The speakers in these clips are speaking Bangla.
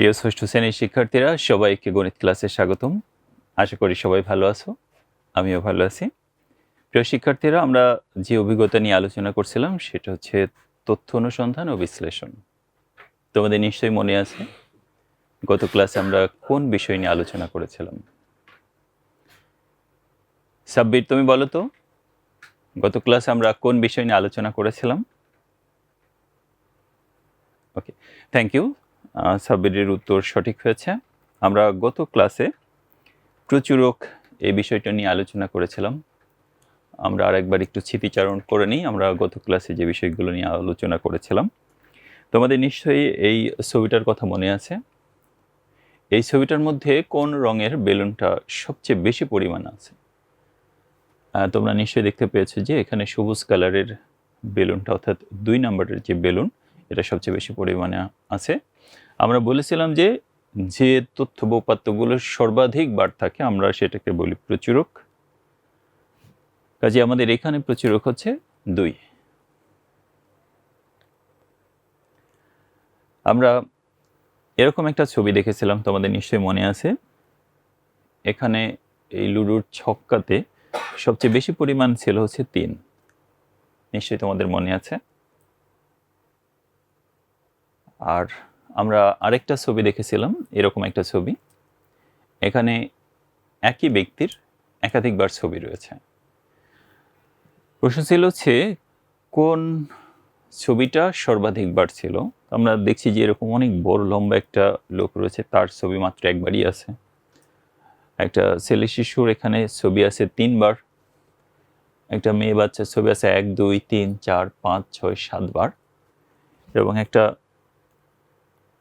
প্রিয় ষষ্ঠ শ্রেণির শিক্ষার্থীরা, সবাইকে গণিত ক্লাসে স্বাগতম। আশা করি সবাই ভালো আছো, আমিও ভালো আছি। প্রিয় শিক্ষার্থীরা, আমরা যে অভিজ্ঞতা নিয়ে আলোচনা করছিলাম, সেটা হচ্ছে তথ্য অনুসন্ধান ও বিশ্লেষণ। তোমাদের নিশ্চয়ই মনে আছে, গত ক্লাসে আমরা কোন বিষয় নিয়ে আলোচনা করেছিলাম? সাব্বির, তুমি বলো তো, গত ক্লাসে আমরা কোন বিষয় নিয়ে আলোচনা করেছিলাম? ওকে থ্যাংক ইউ সাব্বিরের উত্তর সঠিক হয়েছে। আমরা গত ক্লাসে প্রচুরক এই বিষয়টা নিয়ে আলোচনা করেছিলাম। আমরা আরেকবার একটু স্মৃতিচারণ করে নিই। আমরা গত ক্লাসে যে বিষয়গুলো নিয়ে আলোচনা করেছিলাম, তোমাদের নিশ্চয়ই এই ছবিটার কথা মনে আছে। এই ছবিটার মধ্যে কোন রঙের বেলুনটা সবচেয়ে বেশি পরিমাণ আছে? তোমরা নিশ্চয়ই দেখতে পেয়েছ যে এখানে সবুজ কালারের বেলুনটা, অর্থাৎ দুই নম্বরের যে বেলুন, এটা সবচেয়ে বেশি পরিমাণে আছে। আমরা বলেছিলাম যে যে তথ্য বা উপাত্তগুলোর সর্বাধিক বার থাকে, আমরা সেটাকে বলি প্রচুরক। কাজে আমাদের এখানে প্রচুরক হচ্ছে দুই। আমরা এরকম একটা ছবি দেখেছিলাম, তোমাদের নিশ্চয়ই মনে আছে। এখানে এই লুডুর ছক্কাতে সবচেয়ে বেশি পরিমাণ ছিল হচ্ছে তিন। নিশ্চয়ই তোমাদের মনে আছে। আর আমরা আরেকটা ছবি দেখেছিলাম, এরকম একটা ছবি। এখানে একই ব্যক্তির একাধিকবার ছবি রয়েছে। প্রশ্ন ছিল হচ্ছে, কোন ছবিটা সর্বাধিকবার ছিল? আমরা দেখছি যে এরকম অনেক বড়, লম্বা একটা লোক রয়েছে, তার ছবি মাত্র একবারই আছে। একটা ছেলে শিশুর এখানে ছবি আছে তিনবার। একটা মেয়ে বাচ্চার ছবি আছে এক, দুই, তিন, চার, পাঁচ, ছয়, সাতবার। এবং একটা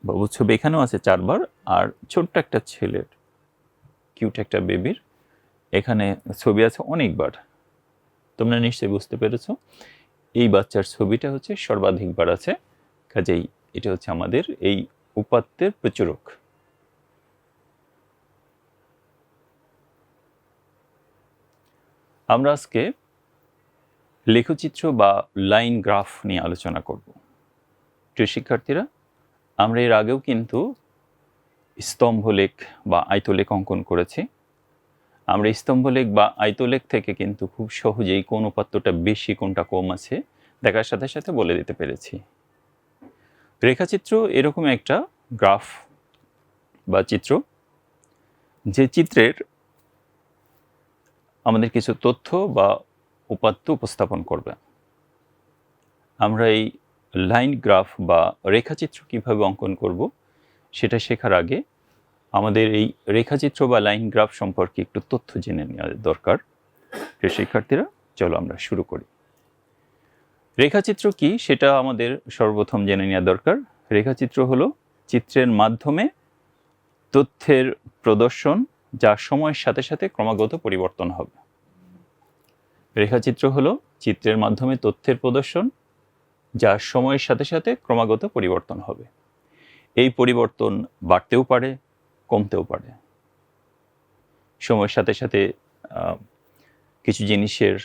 বাবু ছবি এখানেও আছে চারবার, আর ছোট্ট একটা ছেলের, কিউট একটা বেবির, এখানে ছবি আছে অনেকবার। তোমরা নিশ্চয়ই বুঝতে পেরেছ। এই বাচ্চার ছবিটা হচ্ছে সর্বাধিকবার আছে, কাজেই এটা হচ্ছে আমাদের এই উপাত্তের প্রচুরক। আমরা আজকে লেখচিত্র বা লাইন গ্রাফ নিয়ে আলোচনা করব। প্রিয় শিক্ষার্থীরা আমরা এর আগেও কিন্তু স্তম্ভলেখ বা আয়তলেখ অঙ্কন করেছি। আমরা স্তম্ভলেখ বা আয়তলেখ থেকে কিন্তু খুব সহজেই কোন উপাত্তটা বেশি, কোনটা কম আছে, দেখার সাথে সাথে বলে দিতে পেরেছি। রেখাচিত্র এরকম একটা গ্রাফ বা চিত্র, যে চিত্রের আমাদের কিছু তথ্য বা উপাত্ত উপস্থাপন করবে। আমরা এই লাইন গ্রাফ বা রেখাচিত্র কীভাবে অঙ্কন করব, সেটা শেখার আগে আমাদের এই রেখাচিত্র বা লাইন গ্রাফ সম্পর্কে একটু তথ্য জেনে নেওয়া দরকার। প্রিয় শিক্ষার্থীরা, চলো আমরা শুরু করি। রেখাচিত্র কি সেটা আমাদের সর্বপ্রথম জেনে নেওয়া দরকার। রেখাচিত্র হলো চিত্রের মাধ্যমে তথ্যের প্রদর্শন যা সময়ের সাথে সাথে ক্রমাগত পরিবর্তন হবে। রেখাচিত্র হলো চিত্রের মাধ্যমে তথ্যের প্রদর্শন যা সময়ের সাথে সাথে ক্রমাগত পরিবর্তন হবে। এই পরিবর্তন বাড়তেও পারে, কমতেও পারে। সময়ের সাথে সাথে কিছু জিনিসের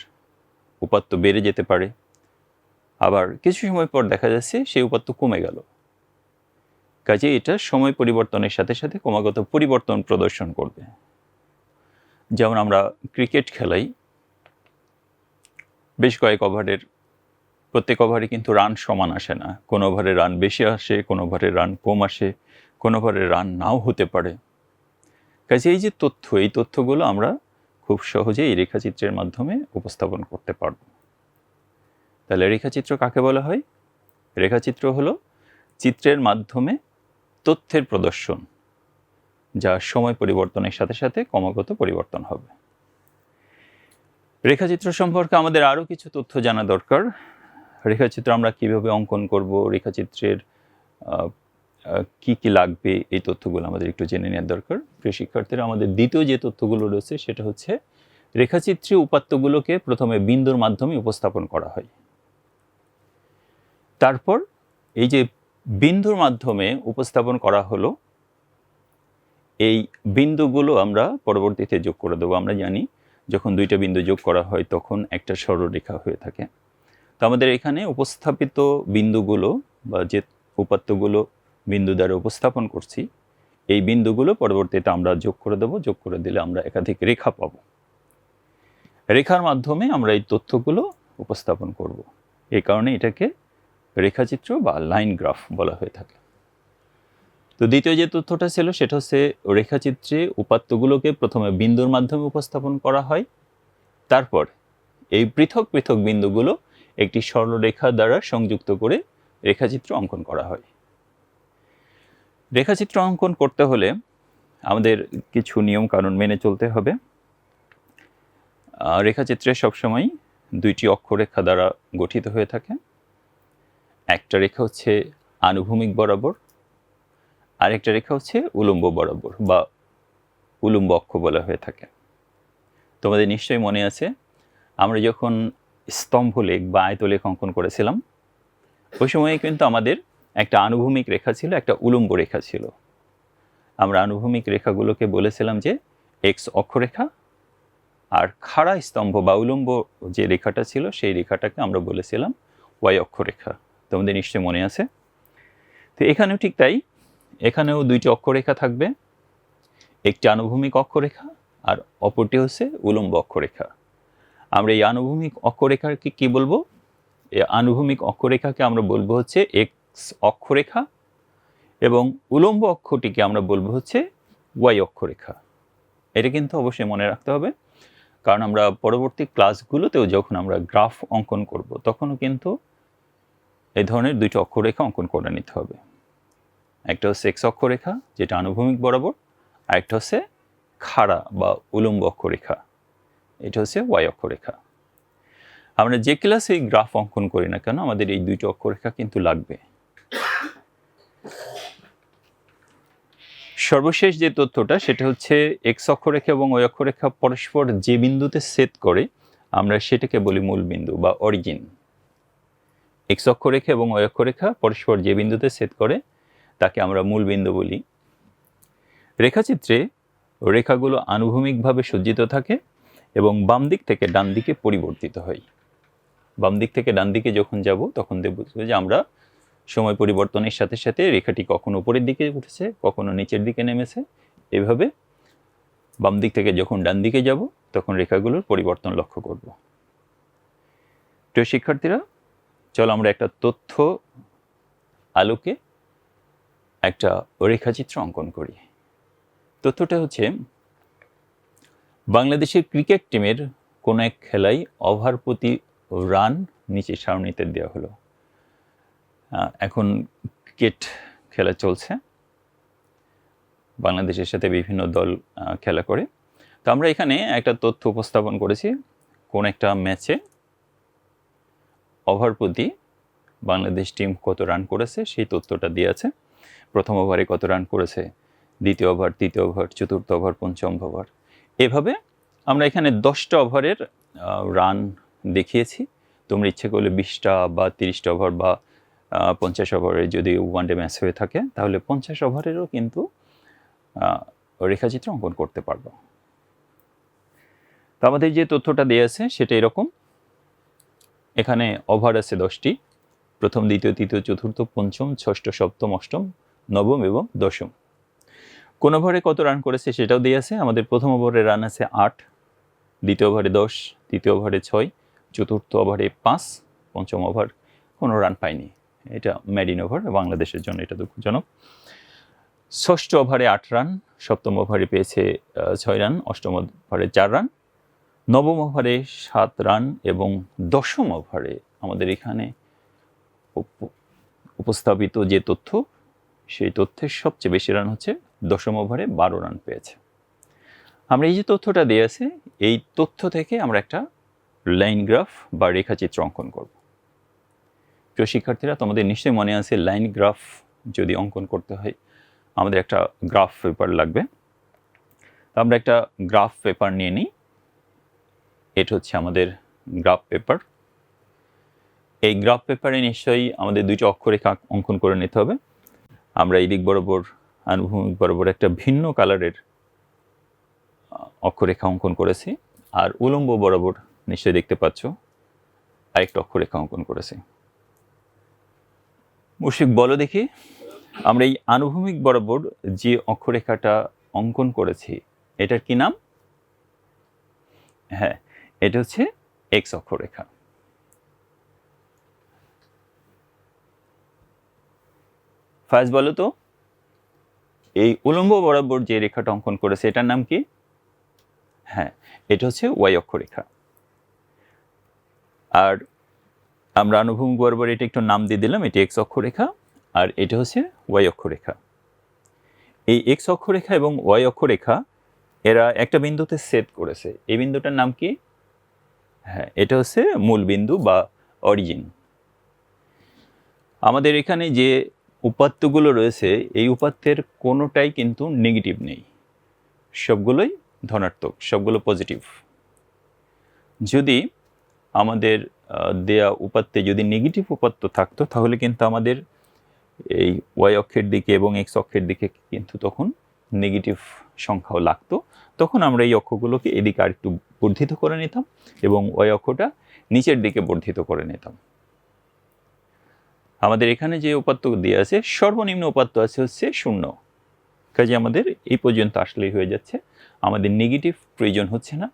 উপাত্ত বেড়ে যেতে পারে। আবার কিছু সময় পর দেখা যাচ্ছে সেই উপাত্ত কমে গেল। কাজে এটা সময় পরিবর্তনের সাথে সাথে ক্রমাগত পরিবর্তন প্রদর্শন করবে। যেমন আমরা ক্রিকেট খেলাই, বেশ কয়েক ওভারের প্রত্যেক ওভারে কিন্তু রান সমান আসে না। কোনো ওভারে রান বেশি আসে, কোনো ওভারে রান কম আসে, কোনো ওভারে রান নাও হতে পারে। কাজে এই যে তথ্য, এই তথ্যগুলো আমরা খুব সহজে এই রেখাচিত্রের মাধ্যমে উপস্থাপন করতে পারব। তাহলে রেখাচিত্র কাকে বলা হয়? রেখাচিত্র হলো চিত্রের মাধ্যমে তথ্যের প্রদর্শন, যা সময় পরিবর্তনের সাথে সাথে ক্রমাগত পরিবর্তন হবে। রেখাচিত্র সম্পর্কে আমাদের আরও কিছু তথ্য জানা দরকার। রেখাচিত্র আমরা কীভাবে অঙ্কন করব, রেখাচিত্রের কি কি লাগবে, এই তথ্যগুলো আমাদের একটু জেনে নেওয়ার দরকার। প্রিয় শিক্ষার্থীরা, আমাদের দ্বিতীয় যে তথ্যগুলো রয়েছে সেটা হচ্ছে রেখাচিত্রে উপাত্তগুলোকে প্রথমে বিন্দুর মাধ্যমে উপস্থাপন করা হয়। তারপর এই যে বিন্দুর মাধ্যমে উপস্থাপন করা হলো, এই বিন্দুগুলো আমরা পরবর্তীতে যোগ করে দেবো। আমরা জানি যখন দুইটা বিন্দু যোগ করা হয়, তখন একটা সরলরেখা হয়ে থাকে। তো আমাদের এখানে উপস্থাপিত বিন্দুগুলো বা যে উপাত্তগুলো বিন্দু দ্বারা উপস্থাপন করছি, এই বিন্দুগুলো পরবর্তীতে আমরা যোগ করে দেব। যোগ করে দিলে আমরা একাধিক রেখা পাব। রেখার মাধ্যমে আমরা এই তথ্যগুলো উপস্থাপন করব। এই কারণে এটাকে রেখাচিত্র বা লাইন গ্রাফ বলা হয়ে থাকে। তো দ্বিতীয় যে তথ্যটা ছিল, সেটা হচ্ছে রেখাচিত্রে উপাত্তগুলোকে প্রথমে বিন্দুর মাধ্যমে উপস্থাপন করা হয়। তারপর এই পৃথক পৃথক বিন্দুগুলো একটি সরলরেখা দ্বারা সংযুক্ত করে রেখাচিত্র অঙ্কন করা হয়। রেখাচিত্র অঙ্কন করতে হলে আমাদের কিছু নিয়ম কানুন মেনে চলতে হবে। রেখাচিত্রে সবসময় দুইটি অক্ষরেখা দ্বারা গঠিত হয়ে থাকে। একটা রেখা হচ্ছে আনুভূমিক বরাবর, আরেকটা রেখা হচ্ছে উলম্ব বরাবর বা উলম্ব অক্ষ বলা হয়ে থাকে। তোমাদের নিশ্চয়ই মনে আছে, আমরা যখন স্তম্ভলেখ বা আয়তলেখ অঙ্কন করেছিলাম। ওই সময়ে কিন্তু আমাদের একটা আনুভূমিক রেখা ছিল, একটা উলম্ব রেখা ছিল। আমরা আনুভূমিক রেখাগুলোকে বলেছিলাম যে এক্স অক্ষরেখা আর খাড়া স্তম্ভ বা উলম্ব যে রেখাটা ছিল, সেই রেখাটাকে আমরা বলেছিলাম ওয়াই অক্ষরেখা। তোমাদের নিশ্চয়ই মনে আছে? তো এখানেও ঠিক তাই। এখানেও দুইটি অক্ষরেখা থাকবে, একটি আনুভূমিক অক্ষরেখা আর অপরটি হচ্ছে উলম্ব অক্ষরেখা। আমরা এই আনুভূমিক অক্ষরেখাকে কি বলব? এই আনুভূমিক অক্ষরেখাকে আমরা বলব হচ্ছে এক্স অক্ষরেখা এবং উলম্ব অক্ষটিকে আমরা বলব হচ্ছে ওয়াই অক্ষরেখা। এটা কিন্তু অবশ্যই মনে রাখতে হবে। কারণ আমরা পরবর্তী ক্লাসগুলোতেও যখন আমরা গ্রাফ অঙ্কন করব, তখনও কিন্তু এই ধরনের দুইটি অক্ষরেখা অঙ্কন করে নিতে হবে। একটা হচ্ছে এক্স অক্ষরেখা, যেটা আনুভূমিক বরাবর আর একটা হচ্ছে খাড়া বা উলম্ব অক্ষরেখা। এটা হচ্ছে ওয়াই অক্ষরেখা। আমরা যে ক্লাসে এই গ্রাফ অঙ্কন করি না কেন, আমাদের এই দুইটি অক্ষরেখা কিন্তু লাগবে। সর্বশেষ যে তথ্যটা, সেটা হচ্ছে এক্স অক্ষরেখা এবং ওই অক্ষরেখা পরস্পর যে বিন্দুতে সেট করে, আমরা সেটাকে বলি মূল বিন্দু বা অরিজিন এক্স অক্ষরেখা এবং ওই অক্ষরেখা পরস্পর যে বিন্দুতে সেট করে, তাকে আমরা মূল বিন্দু বলি। রেখাচিত্রে রেখাগুলো আনুভূমিকভাবে সজ্জিত থাকে এবং বাম দিক থেকে ডান দিকে পরিবর্তিত হয় বাম দিক থেকে ডান দিকে যখন যাব, তখন দেখব যে আমরা সময় পরিবর্তনের সাথে সাথে রেখাটি কখনো উপরের দিকে উঠেছে, কখনো নিচের দিকে নেমেছে। এভাবে বাম দিক থেকে যখন ডান দিকে যাব, তখন রেখাগুলোর পরিবর্তন লক্ষ্য করব। প্রিয় শিক্ষার্থীরা, চলো আমরা একটা তথ্য আলোকে একটা রেখাচিত্র অঙ্কন করি। তথ্যটা হচ্ছে বাংলাদেশের ক্রিকেট টিমের কোনো এক খেলায় ওভার প্রতি রান নিচে সারণীতে দেওয়া হলো। এখন ক্রিকেট খেলা চলছে। বাংলাদেশের সাথে বিভিন্ন দল খেলা করে। তো আমরা এখানে একটা তথ্য উপস্থাপন করেছি, কোন একটা ম্যাচে ওভার প্রতি বাংলাদেশ টিম কত রান করেছে, সেই তথ্যটা দিয়ে আছে। প্রথম ওভারে কত রান করেছে, দ্বিতীয় ওভার, তৃতীয় ওভার, চতুর্থ ওভার, পঞ্চম ওভার। এভাবে আমরা এখানে দশটা ওভারের রান দেখিয়েছি। তোমরা ইচ্ছে করলে বিশটা বা তিরিশটা ওভার বা পঞ্চাশ ওভারের যদি ওয়ান ডে ম্যাচ হয়ে থাকে, তাহলে পঞ্চাশ ওভারেরও কিন্তু রেখাচিত্র অঙ্কন করতে পারব। তো আমাদের যে তথ্যটা দিয়ে আছে সেটা এরকম। এখানে ওভার আছে দশটি। প্রথম, দ্বিতীয়, তৃতীয়, চতুর্থ, পঞ্চম, ষষ্ঠ, সপ্তম, অষ্টম, নবম এবং দশম। কোন ওভারে কত রান করেছে সেটাও দিয়ে আছে। আমাদের প্রথম ওভারে রান আছে আট, দ্বিতীয় ওভারে দশ, তৃতীয় ওভারে ছয়, চতুর্থ ওভারে পাঁচ, পঞ্চম ওভার কোনো রান পায়নি এটা ম্যাডিন ওভার বাংলাদেশের জন্য এটা দুঃখজনক। ষষ্ঠ ওভারে আট রান সপ্তম ওভারে পেয়েছে ছয় রান অষ্টম ওভারে চার রান নবম ওভারে সাত রান এবং দশম ওভারে আমাদের এখানে উপ- উপস্থাপিত যে তথ্য, সেই তথ্যের সবচেয়ে বেশি রান হচ্ছে দশম ওভারে বারো রান পেয়েছে। আমরা এই যে তথ্যটা দিয়ে আছে, এই তথ্য থেকে আমরা একটা লাইন গ্রাফ বা রেখাচিত্র অঙ্কন করব। প্রিয় শিক্ষার্থীরা, তোমাদের নিশ্চয়ই মনে আছে, লাইন গ্রাফ যদি অঙ্কন করতে হয়, আমাদের একটা গ্রাফ পেপার লাগবে। তো আমরা একটা গ্রাফ পেপার নিয়ে নিই। এটা হচ্ছে আমাদের গ্রাফ পেপার। এই গ্রাফ পেপারে নিশ্চয়ই আমাদের দুইটি অক্ষরেখা অঙ্কন করে নিতে হবে। আমরা এই দিক বরাবর আনুভূমিক বরাবর একটা ভিন্ন কালারের অক্ষরেখা অঙ্কন করেছি। আর উলম্ব বরাবর নিশ্চয়ই দেখতে পাচ্ছ, আরেকটা অক্ষরেখা অঙ্কন করেছি। মুশিক বলো দেখি। আমরা এই আনুভূমিক বরাবর যে অক্ষরেখাটা অঙ্কন করেছি, এটার কি নাম? হ্যাঁ এটা হচ্ছে এক্স অক্ষরেখা। ফার্স্ট বলো তো। এই উলম্ব বরাবর যে রেখাটা অঙ্কন করেছে, এটার নাম কি? হ্যাঁ এটা হচ্ছে ওয়াই অক্ষরেখা আর আমরা আনুভূমিক বরাবর এটা একটু নাম দিয়ে দিলাম, এটি এক্স অক্ষরেখা আর এটা হচ্ছে ওয়াই অক্ষরেখা এই এক্স অক্ষরেখা এবং ওয়াই অক্ষরেখা এরা একটা বিন্দুতে সেট করেছে। এই বিন্দুটার নাম কি? হ্যাঁ এটা হচ্ছে মূল বিন্দু বা অরিজিন। আমাদের এখানে যে উপাত্তগুলো রয়েছে, এই উপাত্তের কোনোটাই কিন্তু নেগেটিভ নেই। সবগুলোই ধনাত্মক, সবগুলো পজিটিভ যদি আমাদের দেয়া উপাত্তে যদি নেগেটিভ উপাত্ত থাকতো, তাহলে কিন্তু আমাদের এই ওয়াই অক্ষের দিকে এবং এক্স অক্ষের দিকে কিন্তু তখন নেগেটিভ সংখ্যাও লাগতো। তখন আমরা এই অক্ষগুলোকে এদিকে আর একটু বর্ধিত করে নিতাম এবং ওয়াই অক্ষটা নিচের দিকে বর্ধিত করে নিতাম। আমাদের এখানে যে উপাত্ত দিয়ে আছে, সর্বনিম্ন উপাত্ত আছে হচ্ছে শূন্য। কাজে আমাদের এই পর্যন্ত আসলেই হয়ে যাচ্ছে। আমাদের নেগেটিভ প্রয়োজন হচ্ছে না।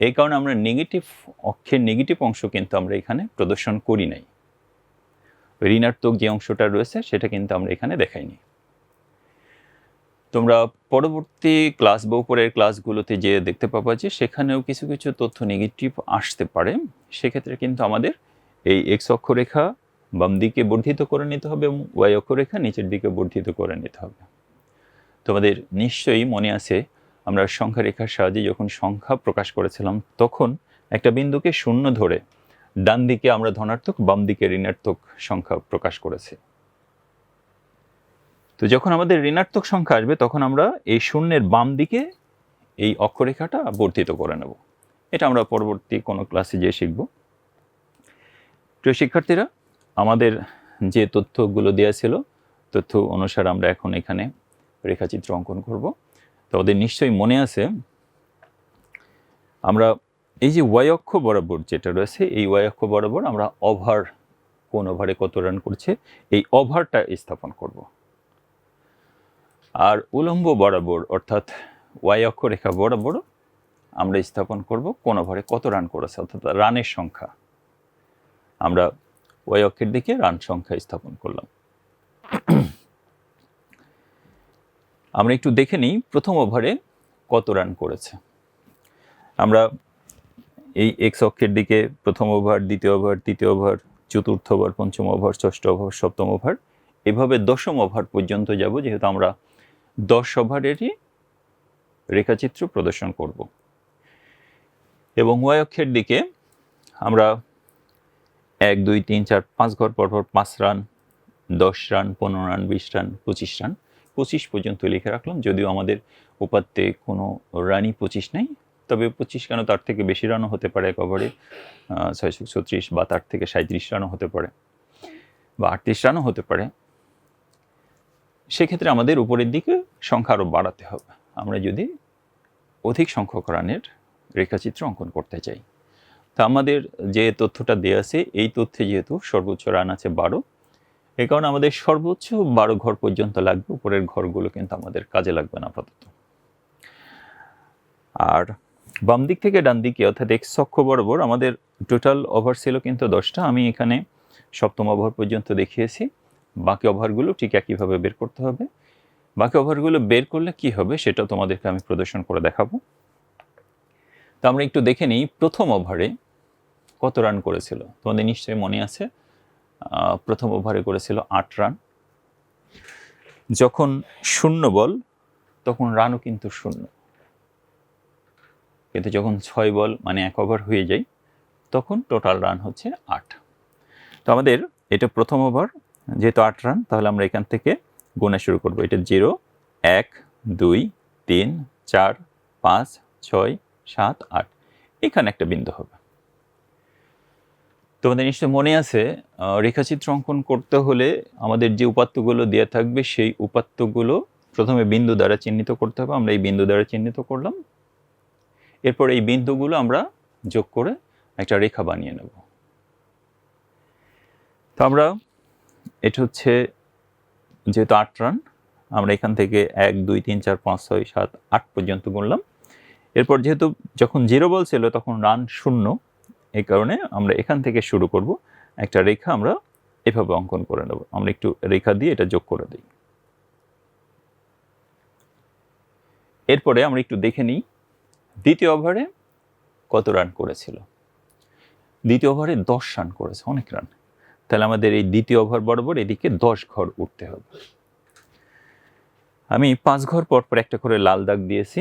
এই কারণে আমরা নেগেটিভ অক্ষের নেগেটিভ অংশ কিন্তু আমরা এখানে প্রদর্শন করি নাই। ঋণাত্মক যে অংশটা রয়েছে, সেটা কিন্তু আমরা এখানে দেখাইনি তোমরা পরবর্তী ক্লাস বা উপরের ক্লাসগুলোতে যে দেখতে পাবা যে, সেখানেও কিছু কিছু তথ্য নেগেটিভ আসতে পারে। সেক্ষেত্রে কিন্তু আমাদের এই এক্স অক্ষরেখা বাম দিকে বর্ধিত করে নিতে হবে এবং ওয়াই অক্ষরেখা নিচের দিকে বর্ধিত করে নিতে হবে। তোমাদের নিশ্চয়ই মনে আছে, আমরা সংখ্যা রেখার সাহায্যে যখন সংখ্যা প্রকাশ করেছিলাম, তখন একটা বিন্দুকে শূন্য ধরে ডান দিকে আমরা ধনাত্মক, বাম দিকে ঋণাত্মক সংখ্যা প্রকাশ করেছি। তো যখন আমাদের ঋণাত্মক সংখ্যা আসবে, তখন আমরা এই শূন্যের বাম দিকে এই অক্ষরেখাটা বর্ধিত করে নেব। এটা আমরা পরবর্তী কোনো ক্লাসে যেয়ে শিখব। প্রিয় শিক্ষার্থীরা আমাদের যে তথ্যগুলো দেওয়া ছিল, তথ্য অনুসারে আমরা এখন এখানে রেখাচিত্র অঙ্কন করব। তো ওদের নিশ্চয়ই মনে আছে, আমরা এই যে ওয়াই অক্ষ বরাবর যেটা রয়েছে, এই ওয়াই অক্ষ বরাবর আমরা ওভার কোন ওভারে কত রান করছে, এই ওভারটা স্থাপন করব। আর উলম্ব বরাবর, অর্থাৎ ওয়াই অক্ষ রেখা বরাবর আমরা স্থাপন করব কোন ওভারে কত রান করেছে, অর্থাৎ রানের সংখ্যা। আমরা ওয়াই অক্ষের দিকে রান সংখ্যা স্থাপন করলাম। আমরা একটু দেখে নিই প্রথম ওভারে কত রান করেছে। আমরা এই এক্স অক্ষের দিকে প্রথম ওভার, দ্বিতীয় ওভার, তৃতীয় ওভার, চতুর্থ ওভার, পঞ্চম ওভার, ষষ্ঠ ওভার, সপ্তম ওভার, এভাবে দশম ওভার পর্যন্ত যাব, যেহেতু আমরা দশ ওভারেরই রেখাচিত্র প্রদর্শন করব। এবং ওয়াই অক্ষের দিকে আমরা এক, দুই, তিন, চার, পাঁচ ঘর পর পর পাঁচ রান, দশ রান, পনেরো রান, বিশ রান, পঁচিশ রান। পঁচিশ পর্যন্ত লিখে রাখলাম, যদিও আমাদের উপাত্তে কোনো রানই পঁচিশ নেই, তবে পঁচিশ কেন তার থেকে বেশি রানও হতে পারে এক ওভারে ছয়শো ছত্রিশ বা তার থেকে সাঁত্রিশ রানও হতে পারে বা আটত্রিশ রানও হতে পারে। সেক্ষেত্রে আমাদের উপরের দিকে সংখ্যা আরও বাড়াতে হবে। আমরা যদি অধিক সংখ্যক রানের রেখাচিত্র অঙ্কন করতে চাই। তা আমাদের যে তথ্যটা দেওয়া আছে, এই তথ্যে যেহেতু সর্বোচ্চ রান আছে বারো, এ কারণে আমাদের সর্বোচ্চ বারো ঘর পর্যন্ত লাগবে, উপরের ঘরগুলো কিন্তু আমাদের কাজে লাগবে না আপাতত। আর বাম দিক থেকে ডান দিকে, অর্থাৎ এক্স অক্ষ বরাবর আমাদের টোটাল ওভার ছিল কিন্তু দশটা, আমি এখানে সপ্তম ওভার পর্যন্ত দেখিয়েছি। বাকি ওভারগুলো ঠিক একইভাবে বের করতে হবে। বাকি ওভারগুলো বের করলে কি হবে সেটা তোমাদেরকে আমি প্রদর্শন করে দেখাবো। তো আমরা একটু দেখে নিই, প্রথম ওভারে কত রান করেছিল? তোমাদের নিশ্চয়ই মনে আছে। প্রথম ওভারে করেছিল আট রান। যখন শূন্য বল, তখন রানও কিন্তু শূন্য। কিন্তু যখন ছয় বল মানে এক ওভার হয়ে যায়, তখন টোটাল রান হচ্ছে আট। তো আমাদের এটা প্রথম ওভার, যেহেতু আট রান, তাহলে আমরা এখান থেকে গোনা শুরু করব। এটা জিরো, এক, দুই, তিন, চার, পাঁচ, ছয় সাত, আট। এখানে একটা বিন্দু হবে। তোমাদের নিশ্চয় মনে আছে রেখাচিত্র অঙ্কন করতে হলে আমাদের যে উপাত্তগুলো দেওয়া থাকবে, সেই উপাত্তগুলো প্রথমে বিন্দু দ্বারা চিহ্নিত করতে হবে। আমরা এই বিন্দু দ্বারা চিহ্নিত করলাম। এরপর এই বিন্দুগুলো আমরা যোগ করে একটা রেখা বানিয়ে নেব। তো আমরা, এটা হচ্ছে যেহেতু আট রান, আমরা এখান থেকে এক, দুই, তিন, চার, পাঁচ, ছয়, সাত, আট পর্যন্ত গুনলাম। এরপর যেহেতু যখন জিরো বল ছিল, তখন রান শূন্য। এই কারণে আমরা এখান থেকে শুরু করব। একটা রেখা আমরা এভাবে অঙ্কন করে নেব। আমরা একটু রেখা দিয়ে এটা যোগ করে দিই। এরপরে আমরা একটু দেখে নিই, দ্বিতীয় ওভারে কত রান করেছিল? দ্বিতীয় ওভারে দশ রান করেছে, অনেক রান তাহলে আমাদের এই দ্বিতীয় ওভার বরাবর এদিকে দশ ঘর উঠতে হবে। আমি পাঁচ ঘর পর পর একটা করে লাল দাগ দিয়েছি।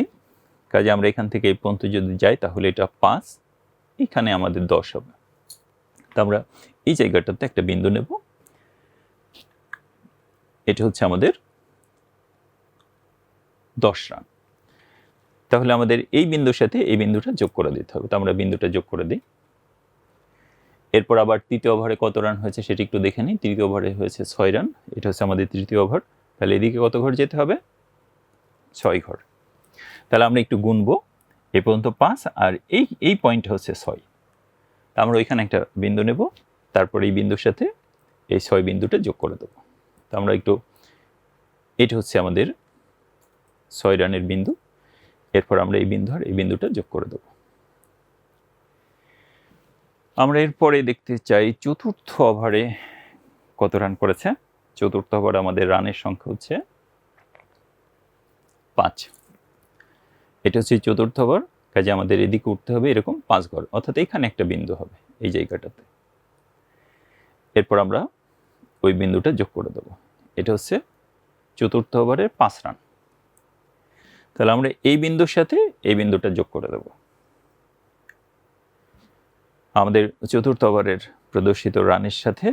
কাজে আমরা এখান থেকে এই পর্যন্ত যদি যাই, তাহলে এটা পাঁচ, এখানে আমাদের দশ হবে। তা আমরা এই জায়গাটাতে একটা বিন্দু নেব। এটা হচ্ছে আমাদের দশ রান। তাহলে আমাদের এই বিন্দুর সাথে এই বিন্দুটা যোগ করে দিতে হবে। তো আমরা বিন্দুটা যোগ করে দিই। এরপর আবার তৃতীয় ওভারে কত রান হয়েছে সেটি একটু দেখে নিই। তৃতীয় ওভারে হয়েছে ছয় রান, এটা হচ্ছে আমাদের তৃতীয় ওভার। তাহলে এদিকে কত ঘর যেতে হবে? ছয় ঘর। তাহলে আমরা একটু গুনবো। এ পর্যন্ত পাঁচ আর এই এই পয়েন্ট হচ্ছে ছয়। আমরা ওইখানে একটা বিন্দু নেব, তারপর এই বিন্দুর সাথে এই ছয় বিন্দুটা যোগ করে দেবো। তো আমরা একটু, এটা হচ্ছে আমাদের ছয় রানের বিন্দু। এরপর আমরা এই বিন্দু আর এই বিন্দুটা যোগ করে দেবো। আমরা এরপরে দেখতে চাই চতুর্থ ওভারে কত রান করেছে? চতুর্থ ওভারে আমাদের রানের সংখ্যা হচ্ছে পাঁচ। এটা হচ্ছে চতুর্থ ওভার কাজে আমাদের এদিকে উঠতে হবে এরকম পাঁচ ঘর, অর্থাৎ এখানে একটা বিন্দু হবে এই জায়গাটাতে। এরপর আমরা ওই বিন্দুটা যোগ করে দেবো। এটা হচ্ছে চতুর্থ ওভারের পাঁচ রান। তাহলে আমরা এই বিন্দুর সাথে এই বিন্দুটা যোগ করে দেব। আমাদের চতুর্থ ওভারের প্রদর্শিত রানের সাথে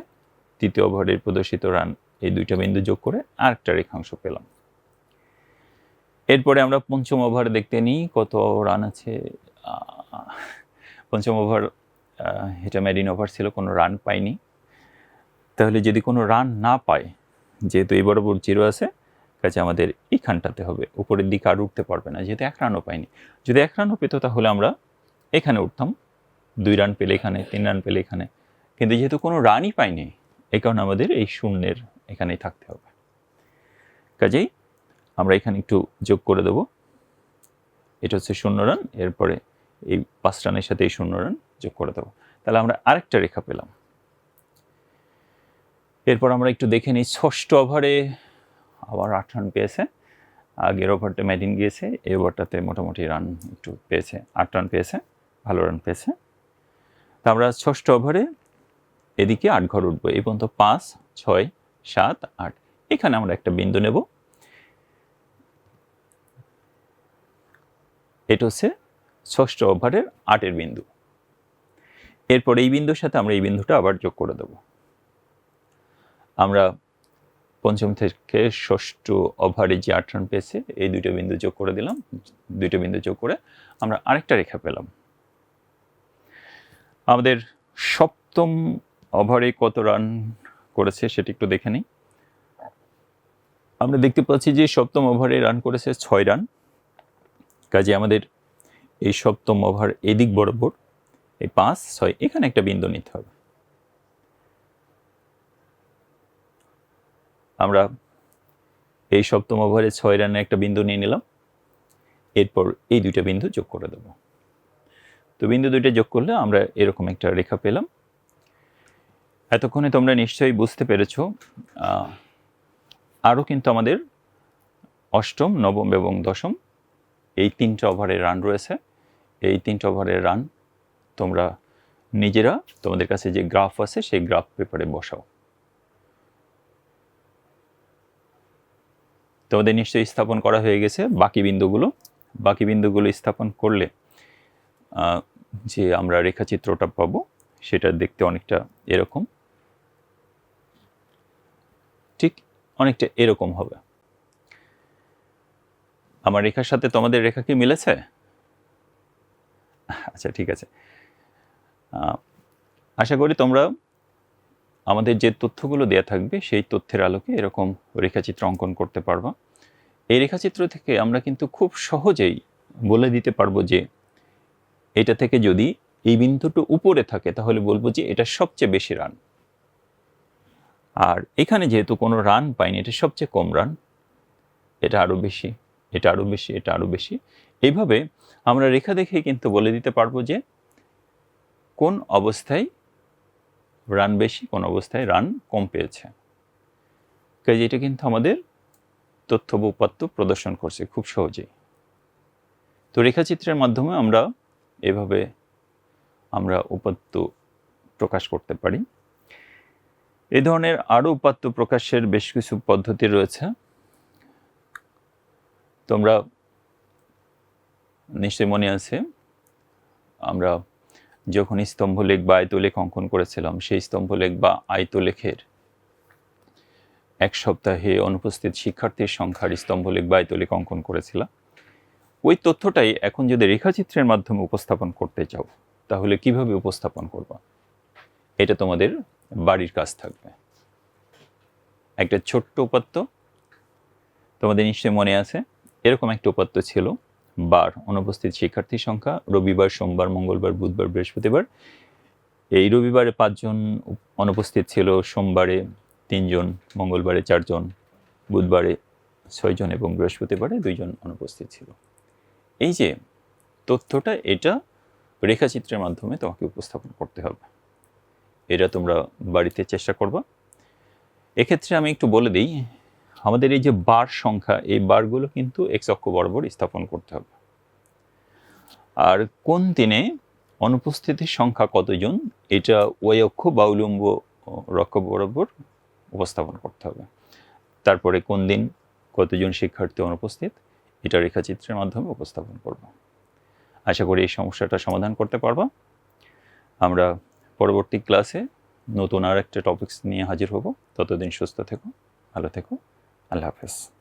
তৃতীয় ওভারের প্রদর্শিত রান এই দুইটা বিন্দু যোগ করে আরেকটা রেখাংশ পেলাম। এরপরে আমরা পঞ্চম ওভার দেখতে নিই, কত রান আছে পঞ্চম ওভার এটা মেরিন ওভার ছিল, কোনো রান পাইনি। তাহলে যদি কোনো রান না পায়, যেহেতু এই বরাবর জিরো আছে কাছে আমাদের এইখানটাতে হবে, উপরের দিকে আর উঠতে পারবে না, যেহেতু এক রানও পাইনি। যদি এক রানও পেত তাহলে আমরা এখানে উঠতাম, দুই রান পেলে এখানে, তিন রান পেলে এখানে, কিন্তু যেহেতু কোনো রানই পাইনি, এই কারণে আমাদের এই শূন্যের এখানেই থাকতে হবে। কাজেই আমরা এখানে একটু যোগ করে দেব। এটা হচ্ছে শূন্য রান এরপরে এই পাঁচ রানের সাথে এই শূন্য রান যোগ করে দেবো। তাহলে আমরা আরেকটা রেখা পেলাম। এরপর আমরা একটু দেখে নিই, ষষ্ঠ ওভারে আবার আট রান পেয়েছে। আগের ওভারটা ম্যাডিন গিয়েছে, এই ওভারটাতে মোটামুটি রান একটু পেয়েছে, আট রান পেয়েছে, ভালো রান পেয়েছে। তা আমরা ষষ্ঠ ওভারে এদিকে আট ঘর উঠবো, এই পর্যন্ত পাঁচ, ছয়, সাত, আট। এখানে আমরা একটা বিন্দু নেব। এটা হচ্ছে ষষ্ঠ ওভারের আটের বিন্দু। এরপর এই বিন্দুর সাথে আমরা এই বিন্দুটা আবার যোগ করে দেব। আমরা পঞ্চম থেকে ষষ্ঠ ওভারে যে আট রান পেয়েছে, এই দুইটা বিন্দু যোগ করে দিলাম। দুইটা বিন্দু যোগ করে আমরা আরেকটা রেখা পেলাম। আমাদের সপ্তম ওভারে কত রান করেছে সেটা একটু দেখে নিই। আমরা দেখতে পাচ্ছি যে সপ্তম ওভারে রান করেছে ছয় রান। কাজে আমাদের এই সপ্তম ওভার এদিক বরাবর, এই পাঁচ, ছয়, এখানে একটা বিন্দু নিতে হবে। আমরা এই সপ্তম ওভারে ছয় রানের একটা বিন্দু নিয়ে নিলাম, এরপর এই দুইটা বিন্দু যোগ করে দেব। তো বিন্দু দুইটা যোগ করলে আমরা এরকম একটা রেখা পেলাম। এতক্ষণে তোমরা নিশ্চয়ই বুঝতে পেরেছ আরও কিন্তু আমাদের অষ্টম, নবম এবং দশম এই তিনটা ওভারের রান রয়েছে। এই তিনটা ওভারের রান তোমরা নিজেরা তোমাদের কাছে যে গ্রাফ আছে সেই গ্রাফ পেপারে বসাও। তোমাদের নিশ্চয়ই স্থাপন করা হয়ে গেছে বাকি বিন্দুগুলো। বাকি বিন্দুগুলো স্থাপন করলে যে আমরা রেখাচিত্রটা পাবো সেটা দেখতে অনেকটা এরকম। ঠিক অনেকটা এরকম হবে। আমার রেখার সাথে তোমাদের রেখা কি মিলেছে? আচ্ছা ঠিক আছে। আশা করি তোমরা আমাদের যে তথ্যগুলো দেয়া থাকবে, সেই তথ্যের আলোকে এরকম রেখাচিত্র অঙ্কন করতে পারবা। এই রেখাচিত্র থেকে আমরা কিন্তু খুব সহজেই বলে দিতে পারব যে, এটা থেকে যদি এই বিন্দুটা উপরে থাকে, তাহলে বলব যে এটা সবচেয়ে বেশি রান। আর এখানে যেহেতু কোনো রান পাইনি, এটা সবচেয়ে কম রান, এটা আরও বেশি। এটা আরও বেশি, এটা আরও বেশি। এইভাবে আমরা রেখা দেখে কিন্তু বলে দিতে পারব যে কোন অবস্থায় রান বেশি, কোন অবস্থায় রান কম পেয়েছে। কাজে এটা কিন্তু আমাদের তথ্য উপাত্ত প্রদর্শন করছে খুব সহজেই। তো রেখাচিত্রের মাধ্যমে আমরা এভাবে আমরা উপাত্ত প্রকাশ করতে পারি। এ ধরনের আরও উপাত্ত প্রকাশের বেশ কিছু পদ্ধতি রয়েছে। তোমরা নিশ্চয় মনে আছে, আমরা যখন স্তম্ভলেখ বা আয়তলেখ অঙ্কন করেছিলাম, সেই স্তম্ভলেখ বা আয়তলেখের এক সপ্তাহে অনুপস্থিত শিক্ষার্থীর সংখ্যার স্তম্ভলেখ বা আয়তলেখ অঙ্কন করেছিলাম। ওই তথ্যটাই এখন যদি রেখাচিত্রের মাধ্যমে উপস্থাপন করতে চাও, তাহলে কীভাবে উপস্থাপন করবা? এটা তোমাদের বাড়ির কাজ থাকবে। একটা ছোট্ট উপাত্ত তোমাদের নিশ্চয়ই মনে আছে? এরকম একটা উপাত্ত ছিল। বার, অনুপস্থিত শিক্ষার্থী সংখ্যা, রবিবার, সোমবার, মঙ্গলবার, বুধবার, বৃহস্পতিবার। এই রবিবারে পাঁচজন অনুপস্থিত ছিল, সোমবারে তিনজন, মঙ্গলবারে চারজন, বুধবারে ছয়জন এবং বৃহস্পতিবারে দুইজন অনুপস্থিত ছিল। এই যে তথ্যটা, এটা রেখাচিত্রের মাধ্যমে তোমাকে উপস্থাপন করতে হবে। এটা তোমরা বাড়িতে চেষ্টা করবা। এক্ষেত্রে আমি একটু বলে দিই আমাদের এই যে বার সংখ্যা, এই বারগুলো কিন্তু এক্স অক্ষ বরাবর স্থাপন করতে হবে। আর কোন দিনে অনুপস্থিতির সংখ্যা কতজন, এটা ওই অক্ষ বা উলম্ব রক্ষ বরাবর উপস্থাপন করতে হবে। তারপরে কোন দিন কতজন শিক্ষার্থী অনুপস্থিত, এটা রেখাচিত্রের মাধ্যমে উপস্থাপন করব। আশা করি এই সমস্যাটা সমাধান করতে পারবা। আমরা পরবর্তী ক্লাসে নতুন আর একটা টপিকস নিয়ে হাজির হব। ততদিন সুস্থ থেকো, ভালো থেকো। আল্লাহ হাফেজ।